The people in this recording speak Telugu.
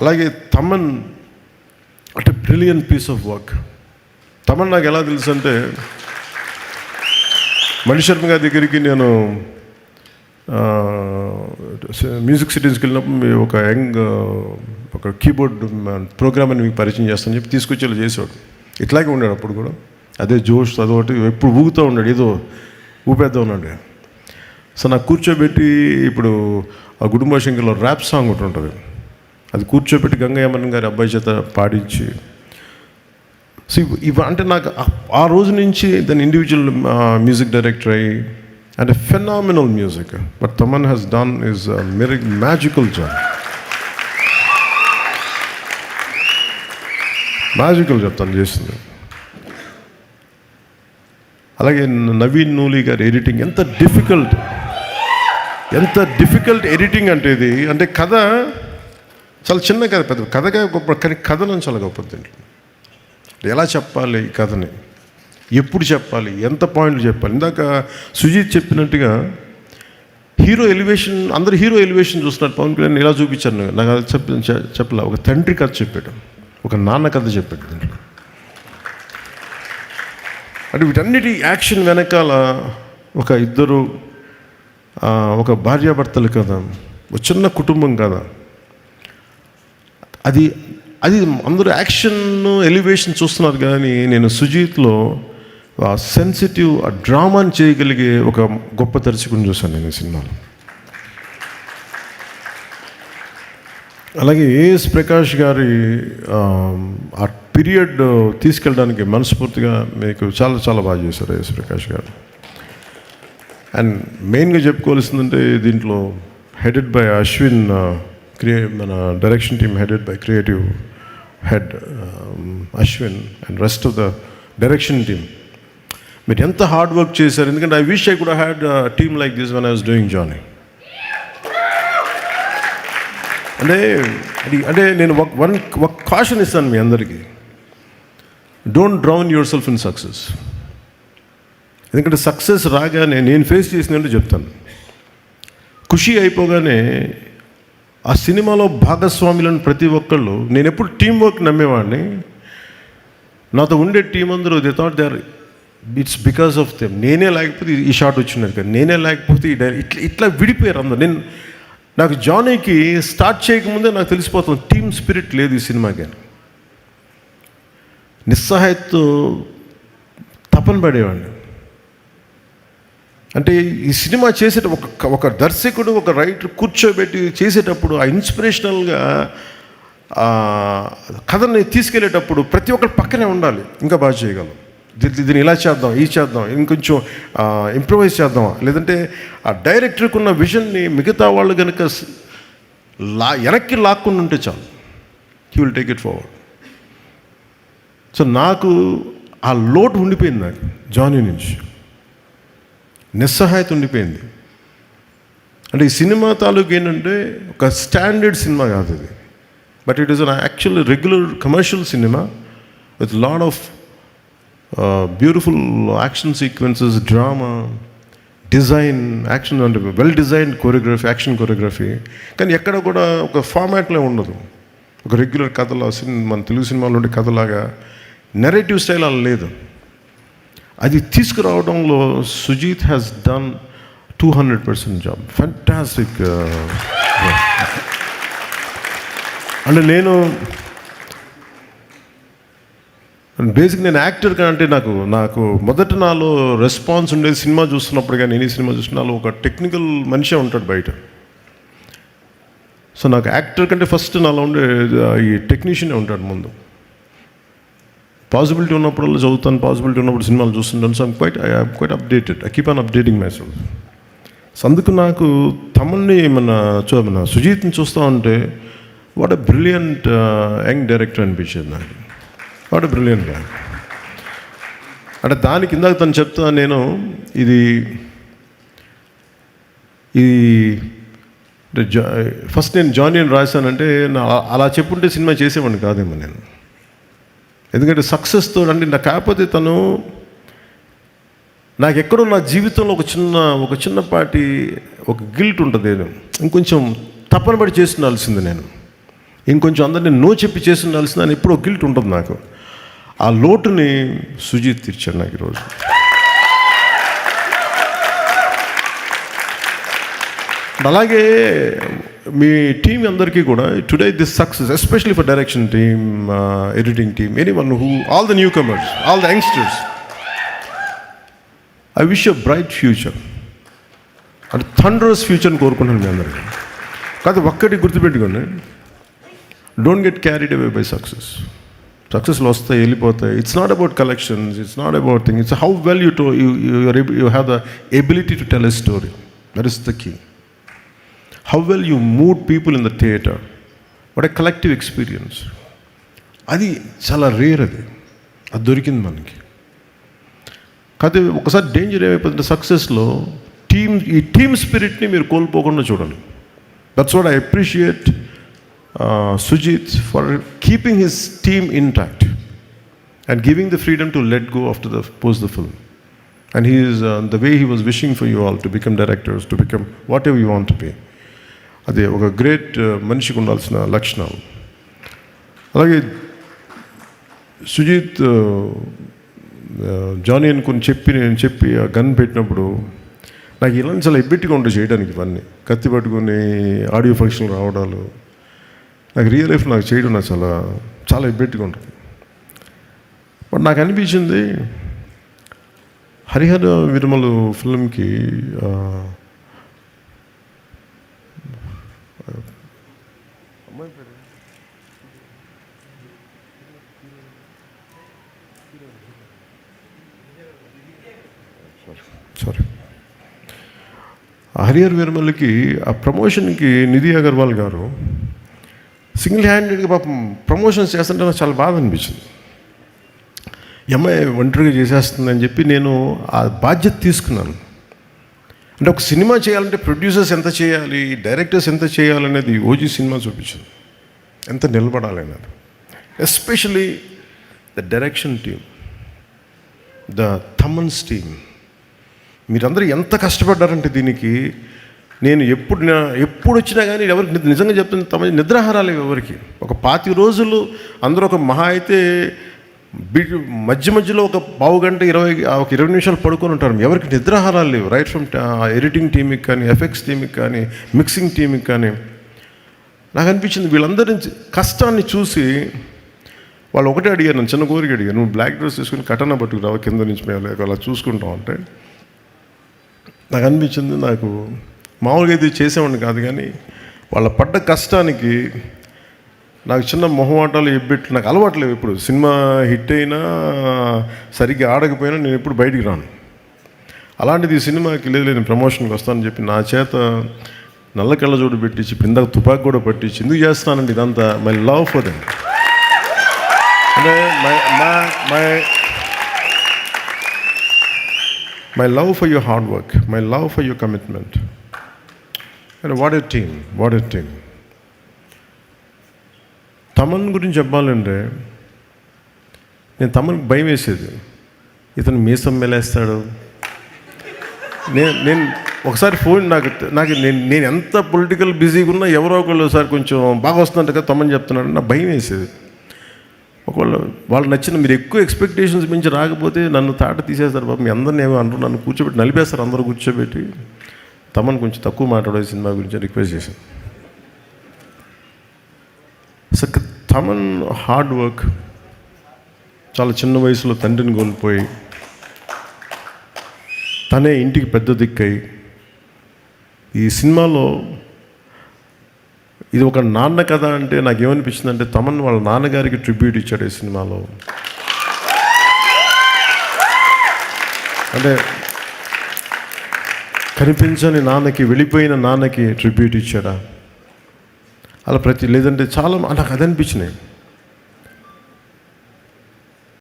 అలాగే తమన్ అంటే brilliant piece of work Thaman నాకు ఎలా తెలుసు అంటే మణిశర్మ గారి దగ్గరికి నేను మ్యూజిక్ సిటీస్కి వెళ్ళినప్పుడు మీ ఒక యంగ్ ఒక కీబోర్డ్ ప్రోగ్రామ్ అని మీకు పరిచయం చేస్తాను చెప్పి తీసుకొచ్చి చేసేవాడు. ఇట్లాగే ఉన్నాడు అప్పుడు కూడా. అదే జోష్ అదొకటి ఎప్పుడు ఊగుతూ ఉన్నాడు ఏదో ఊపేద్దాం ఉన్నాడు. సో నాకు కూర్చోబెట్టి ఇప్పుడు ఆ కుటుంబ శంకర్లో ర్యాప్ సాంగ్ ఒకటి ఉంటుంది. అది కూర్చోబెట్టి గంగయ్యమన్ గారి అబ్బాయి చేత పాడించి. సో ఇవ్- ఇవి అంటే నాకు ఆ- రోజు నుంచి దాని ఇండివిజువల్ మ్యూజిక్ డైరెక్టర్ అయ్యి and phenomenal music but Thaman has done his merry magical job magical చెప్తాను చేసింది. అలాగే నవీన్ నూలి గారి ఎడిటింగ్ ఎంత డిఫికల్ట్ ఎంత డిఫికల్ట్ ఎడిటింగ్ అంటే ఇది. అంటే కథ చాలా చిన్న కథ పెద్ద కథగా గొప్ప కానీ కథనం చాలా గొప్ప దీంట్లో ఎలా చెప్పాలి ఈ కథని? ఎప్పుడు చెప్పాలి? ఎంత పాయింట్లు చెప్పాలి? ఇందాక సుజీత్ చెప్పినట్టుగా హీరో ఎలివేషన్ అందరు హీరో ఎలివేషన్ చూస్తున్నారు. పవన్ కళ్యాణ్ ఇలా చూపించాను నాకు. అది చెప్ప చెప్పలే. ఒక తండ్రి కథ చెప్పాడు. ఒక నాన్న కథ చెప్పాడు దీంట్లో అంటే వీటన్నిటి యాక్షన్ వెనకాల ఒక ఇద్దరు ఒక భార్యాభర్తలు కదా ఒక చిన్న కుటుంబం కదా అది అది అందరూ యాక్షన్ ఎలివేషన్ చూస్తున్నారు కానీ నేను సుజీత్లో ఆ సెన్సిటివ్ ఆ డ్రామాని చేయగలిగే ఒక గొప్ప దర్శకుని చూశాను నేను ఈ సినిమాలో. అలాగే ఏఎస్ ప్రకాష్ గారి ఆ, ఆ పీరియడ్ తీసుకెళ్ళడానికి మనస్ఫూర్తిగా మీకు చాలా చాలా బాగా చేశారు ఏఎస్ ప్రకాష్ గారు. అండ్ మెయిన్గా చెప్పుకోవాల్సిందంటే దీంట్లో హెడెడ్ బై అశ్విన్ క్రియే మన direction team headed by creative head Ashwin and rest of the direction team మీరు ఎంత హార్డ్ వర్క్ చేశారు? ఎందుకంటే ఐ విష్ ఐ కూడా had team like this one I was doing Johnny అంటే అది అంటే నేను ఒక వన్ ఒక కాషన్ ఇస్తాను మీ అందరికీ. Don't drown yourself in success ఎందుకంటే సక్సెస్ రాగానే నేను ఫేస్ చేసినట్టు చెప్తాను. ఖుషి అయిపోగానే ఆ సినిమాలో భాగస్వాములను ప్రతి ఒక్కళ్ళు నేను ఎప్పుడు టీం వర్క్ నమ్మేవాడిని. నాతో ఉండే టీం అందరూ they thought they are it's because of them నేనే లేకపోతే ఈ షాట్ వచ్చినది కదా. నేనే లేకపోతే ఈ ఇట్లా ఇట్లా విడిపోయారు అందరు. నేను నాకు జానీకి స్టార్ట్ చేయకముందే నాకు తెలిసిపోతుంది టీమ్ స్పిరిట్ లేదు ఈ సినిమాకి అని నిస్సహాయతతో తపన పడేవాడిని. అంటే ఈ సినిమా చేసేట ఒక ఒక దర్శకుడు ఒక రైటర్ కూర్చోబెట్టి చేసేటప్పుడు ఆ ఇన్స్పిరేషనల్గా కథని తీసుకెళ్ళేటప్పుడు ప్రతి ఒక్కరు పక్కనే ఉండాలి. ఇంకా బాగా చేయగలం. దీన్ని ఇలా చేద్దాం ఈ చేద్దాం ఇంకొంచెం ఇంప్రూవైజ్ చేద్దాం లేదంటే ఆ డైరెక్టర్కి ఉన్న విజన్ని మిగతా వాళ్ళు కనుక లా వెనక్కి లాక్కుండా ఉంటే చాలు. He will take it forward so నాకు ఆ లోటు ఉండిపోయింది నాకు జానీ నుంచి. నిస్సహాయత ఉండిపోయింది. అంటే ఈ సినిమా తాలూకు ఏంటంటే ఒక స్టాండర్డ్ సినిమా కాదు ఇది. But it is an actual regular commercial cinema with lot of beautiful action sequences drama design action అంటే well designed choreography action choreography కానీ ఎక్కడ కూడా ఒక ఫార్మాట్లో ఉండదు. ఒక రెగ్యులర్ కథలా సినిమా మన తెలుగు సినిమాలో ఉండే కథలాగా నెరేటివ్ స్టైల్ అలా లేదు. అది తీసుకురావడంలో Sujeeth has done two hundred percent job fantastic అంటే నేను బేసిక్ నేను యాక్టర్ అంటే నాకు నాకు మొదట నాలో రెస్పాన్స్ ఉండేది సినిమా చూస్తున్నప్పుడు కానీ ఎనీ సినిమా చూస్తున్నా ఒక టెక్నికల్ మనిషే ఉంటాడు బయట. సో నాకు యాక్టర్ కంటే ఫస్ట్ నాలో ఉండే uh, ఈ టెక్నీషియనే ఉంటాడు ముందు. పాసిబిలిటీ ఉన్నప్పుడల్లా చదువుతాను పాసిబిలిటీ ఉన్నప్పుడు సినిమాలు చూస్తుంటాను. So quite I quite updated I keep on updating myself so అందుకు నాకు తమల్ని మన చూ మన సుజీత్ని చూస్తూ ఉంటే what a brilliant young director అనిపించేది నాకు. వాట్ ఎ బ్రిలియంట్గా అంటే దానికి ఇందాక తను చెప్తా నేను ఇది ఇది జా ఫస్ట్ నేను జానీ అని రాశానంటే నా అలా చెప్పుంటే సినిమా చేసేవాడిని కాదేమో నేను. ఎందుకంటే సక్సెస్తో అంటే నాకు కాకపోతే తను నాకు ఎక్కడో నా జీవితంలో ఒక చిన్న ఒక చిన్నపాటి ఒక గిల్ట్ ఉంటుంది నేను. ఇంకొంచెం తప్పనబడి పడి చేస్తుండాల్సింది నేను. ఇంకొంచెం అందరినీ నో చెప్పి చేస్తుండాల్సింది అని ఎప్పుడో గిల్ట్ ఉంటుంది నాకు. ఆ లోటుని సుజీత్ తీర్చాడు నాకు ఈరోజు. అలాగే మీ టీం అందరికీ కూడా today this success especially for direction team editing team anyone who all the newcomers all the youngsters I wish a bright future అంటే థండరస్ ఫ్యూచర్ని కోరుకున్నాను మీ అందరికీ. కాదు ఒక్కటి గుర్తుపెట్టుకోండి. Don't get carried away by success సక్సెస్లో వస్తాయి వెళ్ళిపోతాయి. It's not about collections it's not about thing it's how well you to you you have the ability to tell a story that is the key how well you mood people in the theatre what a collective experience అది చాలా రేర్ అది. అది దొరికింది మనకి. కాకపోతే ఒకసారి డేంజర్ ఏమైపోతుంది సక్సెస్లో టీమ్ ఈ టీమ్ స్పిరిట్ని మీరు కోల్పోకుండా చూడాలి that's what I appreciate Sujith for keeping his team intact and giving the freedom to let go after the post the film and he is the way he was wishing for you all to become directors to become whatever you want to be అది ఒక గ్రేట్ మనిషికి ఉండాల్సిన లక్షణాలు అలాగే సుజిత్ జానీ అనుకుని కొన్ని చెప్పి నేను చెప్పి ఆ గన్ పెట్టినప్పుడు నాకు ఇలాంటి చాలా ఎబ్బెట్టిగా ఉంటుంది చేయడానికి ఇవన్నీ. కత్తి పట్టుకుని ఆడియో ఫంక్షన్ రావడాలు. నాకు రియల్ లైఫ్ నాకు చేయడం నాకు చాలా చాలా ఎబ్బెట్టిగా ఉంటుంది. బట్ నాకు అనిపించింది హరిహర విరమలు ఫిల్మ్కి సారీ హరిహర్ వీరమల్లికి ఆ ప్రమోషన్కి నిధి అగర్వాల్ గారు సింగిల్ హ్యాండెడ్గా పాపం ప్రమోషన్స్ చేస్తుంటే నాకు చాలా బాధ అనిపించింది. ఎంఐ అమ్మాయి ఒంటరిగా చేసేస్తుందని చెప్పి నేను ఆ బాధ్యత తీసుకున్నాను. అంటే ఒక సినిమా చేయాలంటే ప్రొడ్యూసర్స్ ఎంత చేయాలి డైరెక్టర్స్ ఎంత చేయాలనేది ఓజీ సినిమా చూపించింది. ఎంత నిలబడాలనేది especially the direction team the Thaman's team మీరందరూ ఎంత కష్టపడ్డారంటే దీనికి? నేను ఎప్పుడు ఎప్పుడు వచ్చినా కానీ ఎవరికి నిజంగా చెప్తున్న తమ నిద్రాహారాలు ఎవరికి? ఒక పాతి రోజులు అందరూ ఒక మహా అయితే బి మధ్య మధ్యలో ఒక పావు గంట ఇరవై ఒక ఇరవై నిమిషాలు పడుకొని ఉంటారు. ఎవరికి నిద్రాహారాలు లేవు. రైట్ ఫ్రమ్ ఎడిటింగ్ టీమ్కి కానీ ఎఫెక్ట్స్ టీమ్కి కానీ మిక్సింగ్ టీమ్కి కానీ. నాకు అనిపించింది వీళ్ళందరి కష్టాన్ని చూసి వాళ్ళు ఒకటే అడిగారు నన్ను చిన్న కోరిక అడిగారు నువ్వు బ్లాక్ డ్రెస్ తీసుకుని కటన పట్టుకురావు కింద నుంచి మేము అలా చూసుకుంటాం అంటే నాకు అనిపించింది నాకు మామూలుగా ఇది చేసేవాడిని కాదు కానీ వాళ్ళ పడ్డ కష్టానికి నాకు చిన్న మొహమాటాలు ఎబ్బెట్లు నాకు అలవాట్లేవు ఇప్పుడు సినిమా హిట్ అయినా సరిగ్గా ఆడకపోయినా నేను ఎప్పుడు బయటికి రాను. అలాంటిది ఈ సినిమాకి లేదు నేను ప్రమోషన్కి వస్తానని చెప్పి నా చేత నల్ల కళ్ళజోడు పెట్టించి ఇప్పుడు ఇందాక తుపాకు కూడా పట్టించి ఎందుకు చేస్తానండి ఇదంతా? మై లవ్ ఫర్ దెమ్ అంటే my my my my love for your hard work my love for your commitment and what a team what a team Thaman గురించి చెప్పాలంటే నేను తమన్కి భయం వేసేది. ఇతను మీసం మెలేస్తాడు నేను నేను ఒకసారి ఫోన్ నాకు నాకు నేను నేను ఎంత పొలిటికల్ బిజీగా ఉన్నా ఎవరో ఒకళ్ళు ఒకసారి కొంచెం బాగా వస్తుందంట కదా తమని చెప్తున్నాడు నా భయం వేసేది. ఒకవేళ వాళ్ళు నచ్చిన మీరు ఎక్కువ ఎక్స్పెక్టేషన్స్ మించి రాకపోతే నన్ను తాట తీసేస్తారు బాబు మీ అందరిని ఏమో అంటారు నన్ను కూర్చోబెట్టి నలిపేస్తారు అందరూ కూర్చోబెట్టి. తమను కొంచెం తక్కువ మాట్లాడే సినిమా గురించి రిక్వెస్ట్ చేశాను. సో తమన్ హార్డ్ వర్క్ చాలా చిన్న వయసులో తండ్రిని కోల్పోయి తనే ఇంటికి పెద్ద దిక్కై ఈ సినిమాలో ఇది ఒక నాన్న కథ అంటే నాకు ఏమనిపించింది అంటే తమన్ వాళ్ళ నాన్నగారికి ట్రిబ్యూట్ ఇచ్చాడు ఈ సినిమాలో. అంటే కనిపించని నాన్నకి వెళ్ళిపోయిన నాన్నకి ట్రిబ్యూట్ ఇచ్చాడా? అలా ప్రతి లేదంటే చాలా నాకు అది అనిపించినాయి